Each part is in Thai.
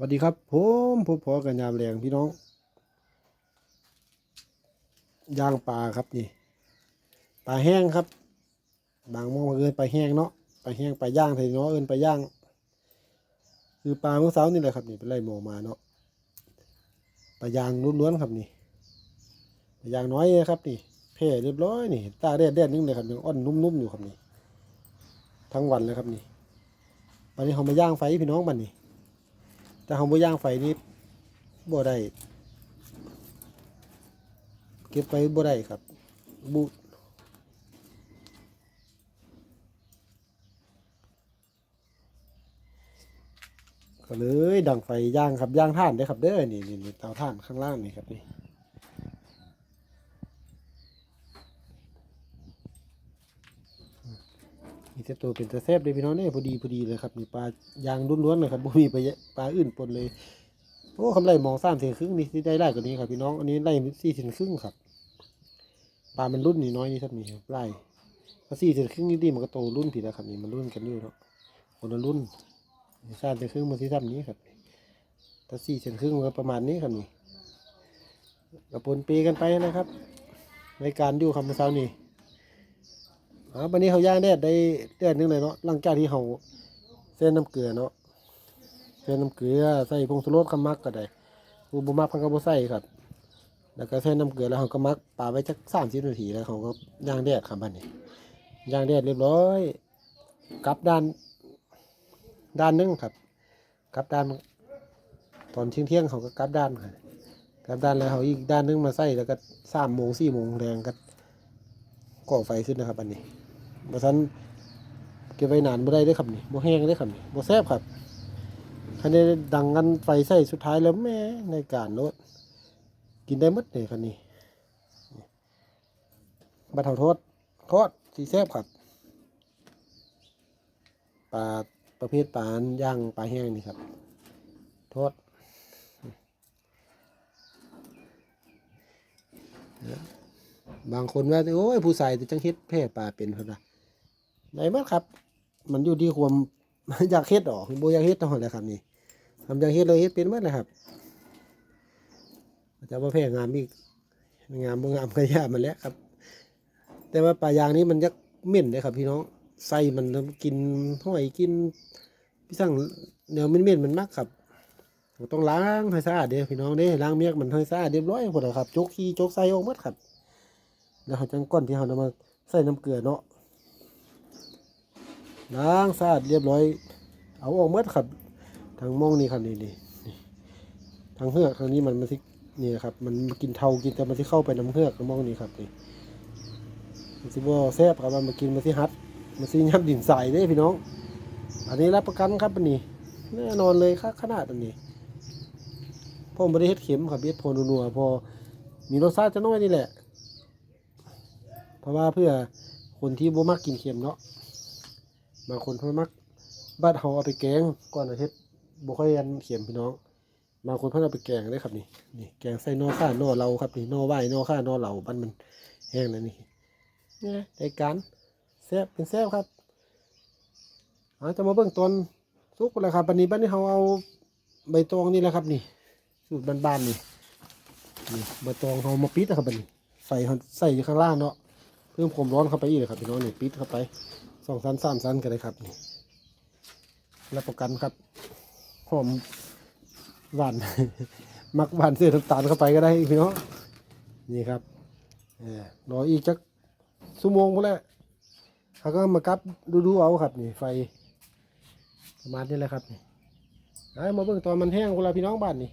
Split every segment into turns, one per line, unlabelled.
สวัสดีครับผมพบพอกันยามแรงพี่น้องย่างปลาครับนี่ปลาแห้งครับ บางมองเอินปลาแห้งเนาะปลาแห้งปลาย่างไทยเนาะเอินปลาย่าง คือปลาเมื่อเช้านี่แหละครับนี่เป็นไรหมอมาเนาะปลายางล้วนๆครับนี่ปลายางน้อยนะครับนี่แผ่เรียบร้อยนี่ตาแดดแดดนึงเลยครับยังอ่อนนุ่มๆอยู่ครับนี่ทั้งวันเลยครับนี่วันนี้เขามาย่างไฟพี่น้องบันนี่ แต่เอาบ่ย่างไฟนี้บ่ได้เก็บไว้บ่ได้ครับบุก็เลยดังไฟย่างครับย่างท่านได้ครับเด้อนี่นี่นี่เตาท่านข้างล่างนี่ครับนี่ีแต่ตัวเป็นตะแซบเลยพี่น้องเนี่ยพอดีพอดีเลยครับนี่ปลายางล้วนๆเลยครับบ่มีปลาปลาอื่นปนเลยโอ้คำไรมองสามเซนครึ่งนี่สิได้ไล่กว่านี้ครับพี่น้องอันนี้ไล่สี่เซนครึ่งครับปลามันรุ่นนี่น้อยนี่ครับนี่ครับไล่ถ้าสี่เซนครึ่งนี่ดีมันก็โตรุ่นผิดแล้วครับนี่มันรุ่นกันอยู่เนาะคนละรุ่นสามเซนครึ่งมันที่ทำนี้ครับถ้าสี่เซนครึ่งมันก็ประมาณนี้ครับนี่กระปนเปกันไปนะครับ ในการอยู่คำเช้านี่ อ๋อวันนี้เขาย่างแดดได้แดดนึงเลยเนาะหลังจากที่เขาเส้นน้ำเกลือเนาะเส้นน้ำเกลือใส่ผงชูรสขมักก็ได้บูบมักพันก็บ่ใส่ครับ แล้วก็เส้นน้ำเกลือแล้วเขาก็มักปาไว้จักสามสิบนาทีแล้วเขาก็ย่างแดดครับบัดนี้ย่างแดดเรียบร้อยกลับด้านด้านนึงครับกลับด้าน ตอนเที่ยงเที่ยงๆเขาก็กลับด้านครับกลับด้านแล้วเขาอีกด้านนึงมาใส่แล้วก็สามโมงสี่โมงแรงก็ก่อไฟขึ้นนะครับอันนี้ บ่ทันเก็บไว้นานบ่ได้เด้อครับนี่บ่แห้งเด้อครับนี่บ่แซ่บครับคันได้ดังกันไฟใส่สุดท้ายแล้วแม่ในการโนดกินได้หมดเลยคันนี้บัดเท่าโทษทอดสีแซ่บครับปลาประเภทปลาย่างปลาแห้งนี่ครับทอดบางคนว่า โอ้ย ผู้ใส่แต่จังเฮ็ดแพ่ปลาเป็นพุ่นน่ะ ไหนบ้างครับ มันอยู่ที่ความอยากเฮ็ดออกโบอยากเฮ็ดเท่านั้นแหละครับนี่ทำอยากเฮ็ดเลยเฮ็ดเป็นมั้เลยครับจะมาแพร่งามอีกงามบ่งามก็ยามันแล้วครับ แต่ว่าปลายางนี้มันยักเหม็นเลยครับ พี่น้องไส้มันกินห้อยกิน พี่สั่งเดี๋ยวมันเหม็นมันมากครับต้องล้างให้สะอาดเด้พี่น้องเด้ล้างเมียกมันให้สะอาดเรียบร้อยหมดแล้วครับจกขี้จกไส้ออกหมดครับ แล้วเขาจังก้อนที่เขานำมาใส่น้ำเกลือเนาะ ล้างสะอาดเรียบร้อย เอาออกหมดครับ ทางมองนี่ครับนี่นี่ทางเฮือกทางนี้มันมันที่นี่ครับ มันกินเทากินแต่มันที่เข้าไปน้ำเฮือกทางมองนี่ครับนี่มันสิบ่แซ่บครับมันมากินมันที่ฮัดมันสิยับดินใส่เด้พี่น้อง อันนี้รับประกันครับอันนี้แน่นอนเลยครับขนาดอันนี้ผมไม่ได้เฮ็ดเข็มครับเฮ็ดพอนัวพอมีรสชาติจะน้อยนี่แหละ เพราะว่าเพื่อคนที่บ่มักกินเค็มเนาะ บางคนเพิ่นมักบ้านเฮาเอาไปแกงก่อนอาทิตย์บ่ค่อยอันเขียมพี่น้องบางคนเพิ่นเอาไปแกงได้ครับนี่นี่แกงใส่หนอข้าหนอเราครับนี่หนอไหว้หนอข้าหนอเราบ้านมันแห้งแล้วนี่เนี่ยได้การแซ่บเป็นแซ่บครับเอาจะมาเบิ่งตอนสุกแล้วครับบัดนี้บัดนี้เฮาเอาใบตองนี่แหละครับ นี่ สูตรบ้านๆนี่นี่ใบตองเฮามาปิดนะครับบัดนี้ใส่เฮาใส่อยู่ข้างล่างเนาะเพิ่มความร้อนเข้าไปอีกเลยครับพี่น้องนี่ปิดเข้าไป สองสันสามสันกันเลยครับนี่รับประกันครับหอมหวาน มักหวานเสื้น้ำตาลเข้าไปก็ได้พี่น้องนี่ครับรออีกจักชั่วโมงก็แล้วเขาก็มากับดูดูเอาครับนี่ไฟประมาณนี้แหละครับนี่ามาเบิ่งตอนมันแห้งเวลาพี่น้องบ้านนี่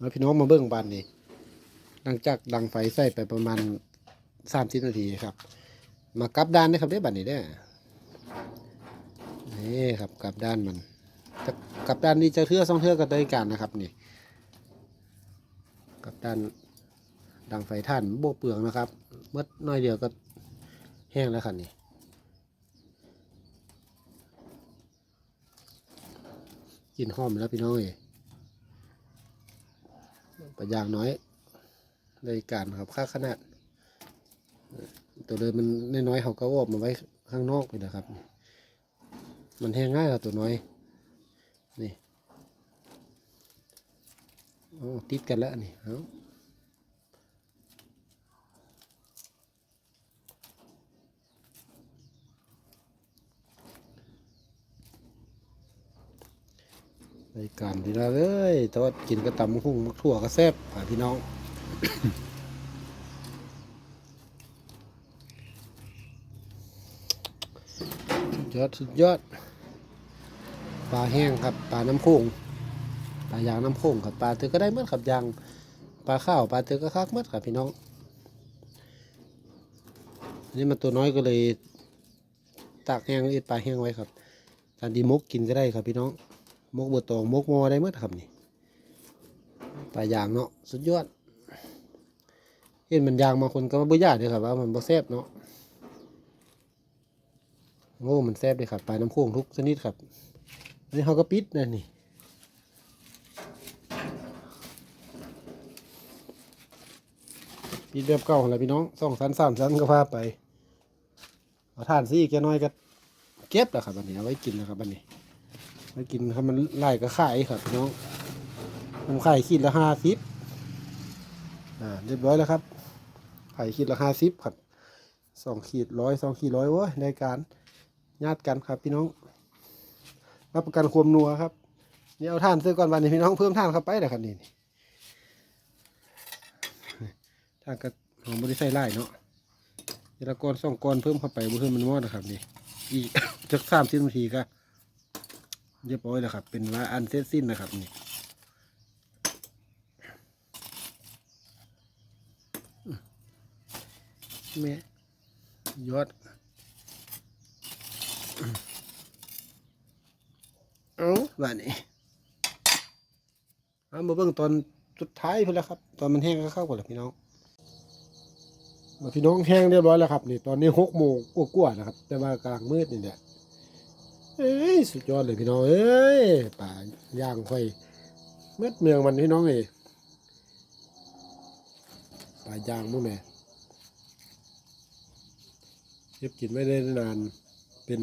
มาพี่น้องมาเบิ่งบ้านนี่หลังจากดังไฟใส่ไปประมาณสามสิบนาทีครับ มากลับด้านนะครับได้บัดนี้ได้นี่ครับกลับด้านมันจะกลับด้านนี้จะเทือสองเทือก็ได้การนะครับนี่กลับด้านดังไฟท่านโบกเปลืองนะครับเมื่อน้อยเดียวก็แห้งแล้วครับนี่กินหอมแล้วพี่น้องเอ้ยประยางน้อยได้การครับค่าขนาด ตัวเดิมมันน้อยๆเขาก็ออกมาไว้ข้างนอกไปนะครับ มันแห้งง่ายครับตัวน้อย นี่โอ้ติดกันแล้วนี่เอารายการดีละเลยแต่ว่ากินกระตำหุ่งมักถั่วก็แซ่บอะพี่น้อง สุด ยอดสุดยอด ปลาแห้งครับ ปลาน้ำโขงปลายางน้ำโขงครับ ปลาเตือก็ได้เมื่อครับยางปลาข้าวปลาเตือก็คักเมื่อครับพี่น้องอันนี่มันตัวน้อยก็เลยตากแห้งเอ็ดปลาแห้งไว้ครับการดีมกกินก็ได้ครับพี่น้องมกเบอร์ตองมกมอได้เมื่อครับนี่ปลายางเนาะสุดยอดเห็นมันยางบางคนก็บ่ยาเลยครับว่ามันบ่แซ่บเนาะ โอ้มันแซ่บเลยครับปลาน้ำโขงทุกชนิดครับอันนี้เขาก็ปิดนะนี่ปิดแบบเก่าของเราพี่น้องสองสันสามสันก็พาไปเอาทานซี่แกน้อยก็เก็บแล้วครับอันนี้เอาไว้กินนะครับอันนี้ไว้กินครับมันไล่ก็ขายครับพี่น้องผมขายขีดละห้าสิบอ่าเรียบร้อยแล้วครับขายขีดละห้าสิบครับสองขีดร้อยสองขีดร้อยโว้ยในการ ญาติกันครับ พี่น้อง รับประกันความนัวครับนี่เอาท่านซื้อก่อนวันนี้พี่น้องเพิ่มท่านเข้าไปนะครับนี่ท่านก็ของบริใส่ไล่เนาะเวลาก้อนสองก้อนเพิ่มเข้าไปเพื่อมันมอดนะครับนี่อีกจักสามสิบนาทีก็เรียบร้อยแล้วครับ เป็นว่าอันเสร็จสิ้นนะครับนี่แม่ยอด เอาแบบนี้เอามาเบิ่งตอนสุดท้ายเพื่อนแล้วครับ ตอนมันแห้งก็เข้าก่อนแล้วพี่น้องมาพี่น้องแห้งเรียบร้อยแล้วครับนี่ตอนนี้หกโมงกว่าๆนะครับ แต่ว่ากลางมืดนี่เนี่ยเอ้ยสุดยอดเลยพี่น้องเอ้ยป่าย่างไฟเม็ดเมืองมันพี่น้องเอ้ป่าย่างมั้งแม่เก็บกินไม่ได้นาน เป็น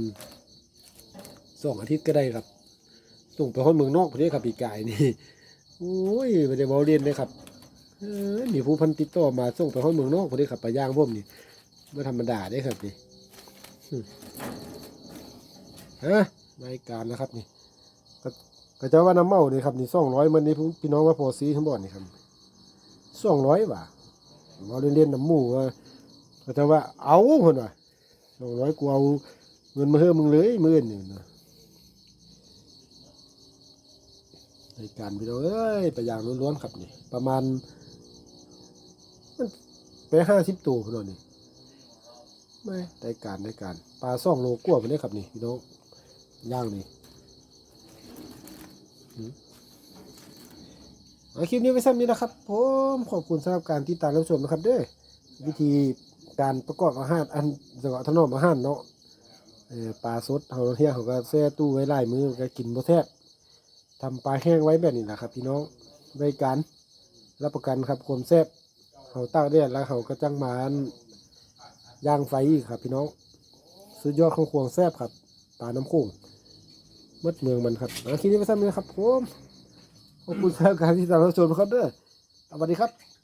สองอาทิตย์ก็ได้ครับ ส่งไปคนเมืองนอกประเทศครับปีกายนี่โอ้ยไม่ได้บอเรียนเลยครับเออมีผู้พันติดต่อมาส่งไปคนเมืองนอกประเทศขับปลาย่างพวกนี่ไม่ธรรมดาได้ครับนี่ฮะรายการแล้วครับนี่ก็จะว่าน้ำเมานี่ครับนี่สองร้อยมันนี่พี่น้องว่าพอซีทั้งบ่อนนี่ครับสองร้อยบาทเราเรียนน้ำหมูก็จะว่าเอาคนว่าสองร้อยกูเอา เงินมาเพิ่มมึงเลยมื่นหนึ่งนะในการพี่น้อเอ้ยไปอย่างล้วนๆครับนี่ ประมาณมันไปห้าสิบตัวพนนี่ไม่ได้การได้การปลาซ่องโลกว่าไปเลยครับนี่พี่น้องย่างนี่เอาคลิปนี้ไว้ซ้ำนี้นะครับ ผมขอบคุณสำหรับการติดตามรับชมนะครับเด้อวิธีการประกอบอาหารอันสำหรับถนอมอาหารเนาะ ปลาสดเขาเที่ยเขาก็แช่ตู้ไว้หลายมือก็กินบ่แทบทำปลาแห้งไว้แบบนี้แหละครับ พี่น้องบริการรับประกันครับความแซ่บเขาตากแดดแล้วเขาก็จังมาย่างไฟอีกครับ พี่น้องสุดยอดของควงแซ่บครับปลาน้ำโขงมดเมืองมันครับคลิปนี้ไปซ้ำเลยครับผมขอบคุณสำหรับการที่ติดตามรับชมครับเด้อสวัสดีครับ